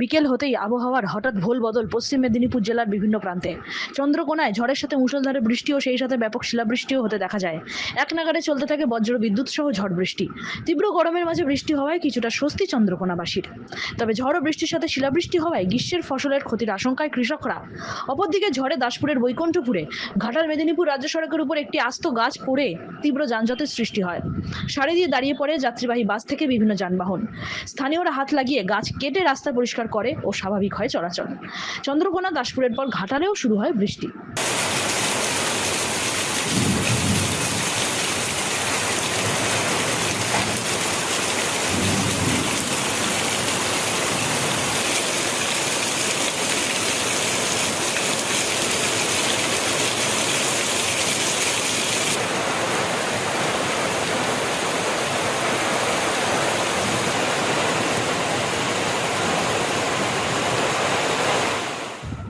বিকেল হতেই আবহাওয়ার হঠাৎ ভোল বদল পশ্চিম মেদিনীপুর জেলার বিভিন্ন প্রান্তে। চন্দ্রকোনায় ঝড়ের সাথে মুষলধারে বৃষ্টি ও সেই সাথে ব্যাপক শিলাবৃষ্টিও হতে দেখা যায়। এক নাগারে চলতে থাকে বজ্র বিদ্যুৎ সহ ঝড় বৃষ্টি। তীব্র গরমের মাঝে বৃষ্টি হওয়ায় কিছুটা স্বস্তি চন্দ্রকোনাবাসীর। তবে ঝড় ও বৃষ্টির সাথে শিলাবৃষ্টি হওয়ায় গ্রীষ্মের ফসলের ক্ষতির আশঙ্কায় কৃষকরা। অপরদিকে ঝড়ে দাসপুরের বৈকুণ্ঠপুরে, ঘাটাল মেদিনীপুর রাজ্য সড়কের উপর একটি আস্ত গাছ পড়ে তীব্র যানজটের সৃষ্টি হয়। সারি দিয়ে দাঁড়িয়ে পড়ে যাত্রীবাহী বাস থেকে বিভিন্ন যানবাহন। স্থানীয়রা হাত লাগিয়ে গাছ কেটে রাস্তা পরিষ্কার করে ও স্বাভাবিক হয় চলাচল। চন্দ্রকোনা দাসপুরের পর ঘাটালেও শুরু হয় বৃষ্টি।